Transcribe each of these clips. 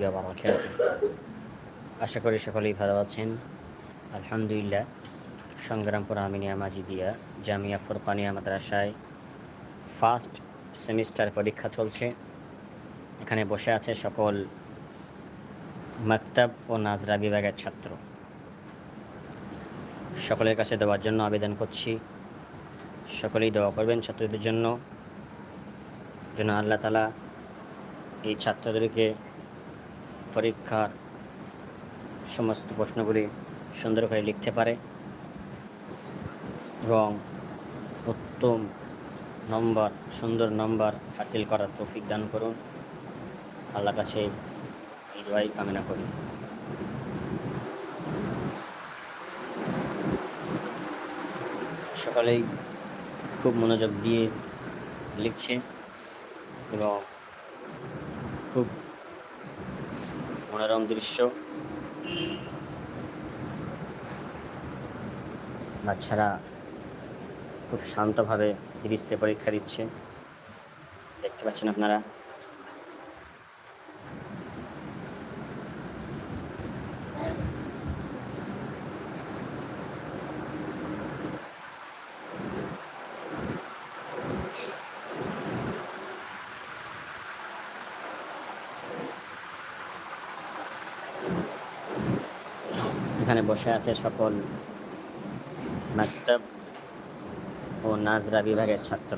বারাকাতুহু আশা করি সকলেই ভালো আছেন। আলহামদুলিল্লাহ। সংগ্রামপুর আমিনিয়া মাজিদিয়া, জামিয়া ফুরকানিয়া মাদ্রাসায় ফার্স্ট সেমিস্টার পরীক্ষা চলছে। এখানে বসে আছে সকল মাকতাব ও নাজরা বিভাগের ছাত্র। সকলের কাছে দেওয়ার জন্য আবেদন করছি। সকলেই দোয়া করবেন ছাত্রদের জন্য। যেন আল্লাহ তালা এই ছাত্রদেরকে পরীক্ষার সমস্ত প্রশ্নগুলি সুন্দর করে লিখতে পারে। এবং উত্তম নম্বর, সুন্দর নম্বর হাসিল করার তৌফিক দান করুন। আল্লাহ কাছে এই কামনা করি। সকালেই খুব মনোযোগ দিয়ে লিখছে এবং খুব মনোরম দৃশ্য। বাচ্চারা খুব শান্তভাবে ধীরিস্তে পরীক্ষা দিচ্ছে। দেখতে পাচ্ছেন আপনারা। এখানে বসে আছে সকল মাকতাব ও নাজরা বিভাগের ছাত্র।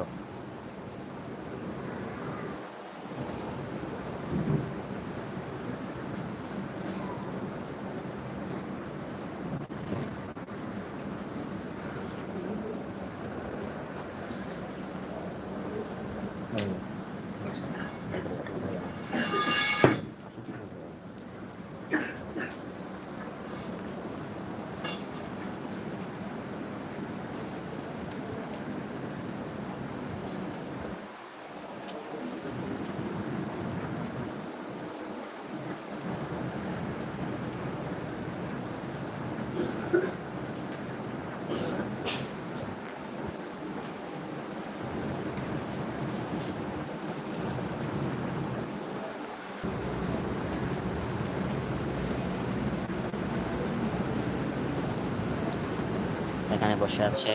এখানে বসে আছে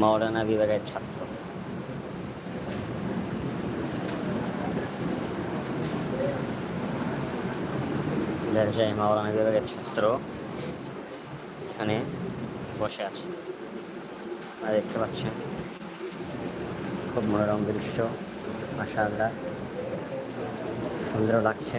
মৌলানা বিভাগের ছাত্র। মাওলানা বিভাগের ছাত্র এখানে বসে আছে। দেখতে পাচ্ছেন, খুব মনোরম দৃশ্য মাসা সুন্দর লাগছে।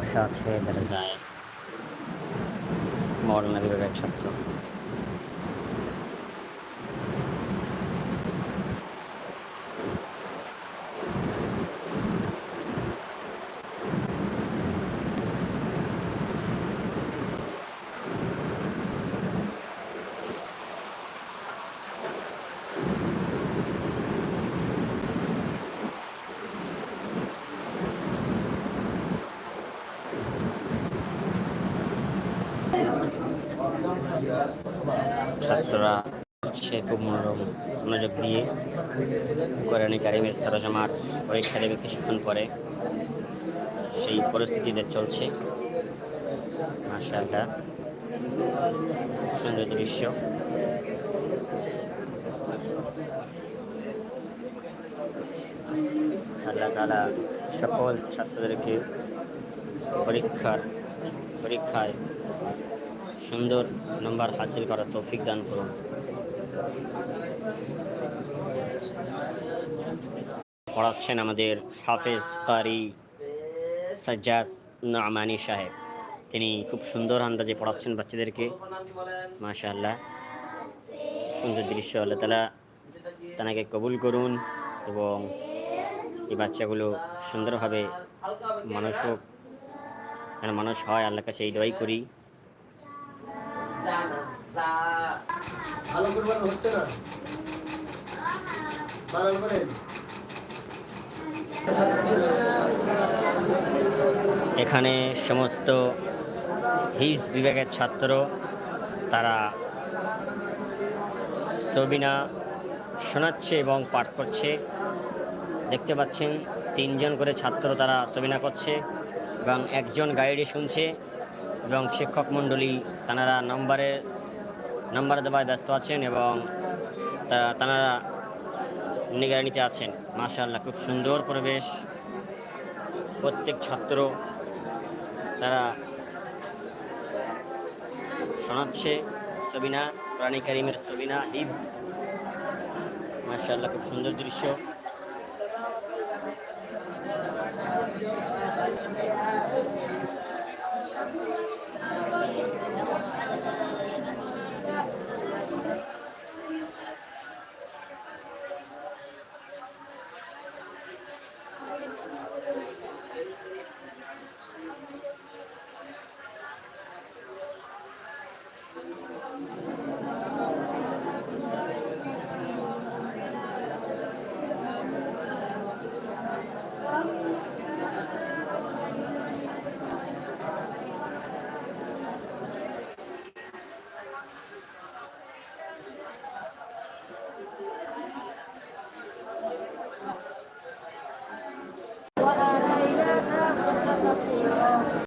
এখানে বসে আছে দরজায় মৌলানা বিভাগের ছাত্র ছাত্ররা হচ্ছে খুব মনোরম মনোযোগ দিয়ে কোরআন কারিমের তরজমার পরীক্ষা দেবে, কিছুক্ষণ পরে সেই পরিস্থিতিতে চলছে। মাশাআল্লাহ। সুন্দর দৃশ্য। আল্লাহ তালা সকল ছাত্রদেরকে পরীক্ষার পরীক্ষায় সুন্দর নম্বর হাসিল করার তৌফিক দান করুন। পড়াচ্ছেন আমাদের হাফেজ কারি সাজ্জাদ নামানি সাহেব। তিনি খুব সুন্দর আন্দাজে পড়াচ্ছেন বাচ্চাদেরকে। মাশাআল্লাহ। সুন্দর দৃশ্য। আল্লাহ তালা তাকে কবুল করুন এবং এই বাচ্চাগুলো সুন্দরভাবে মানুষ হোক মানুষ হয় আল্লাহ কাছে এই দোয়াই করি। ভালো হচ্ছে না এখানে সমস্ত হিজ বিভাগের ছাত্র, তারা সবিনা শোনাচ্ছে এবং পাঠ করছে। দেখতে পাচ্ছেন, তিনজন করে ছাত্র তারা সবিনা করছে এবং একজন গাইডে শুনছে। এবং শিক্ষক মণ্ডলী তারা নম্বরের নাম্বার দেওয়ায় ব্যস্ত আছেন এবং তা- তারা নিগরানিতে আছেন। মাশাআল্লাহ, খুব সুন্দর পরিবেশ। প্রত্যেক ছাত্র তারা শোনাচ্ছে সবিনা প্রাণী কারিমের সবিনা হিবস মাশাআল্লাহ, খুব সুন্দর দৃশ্য।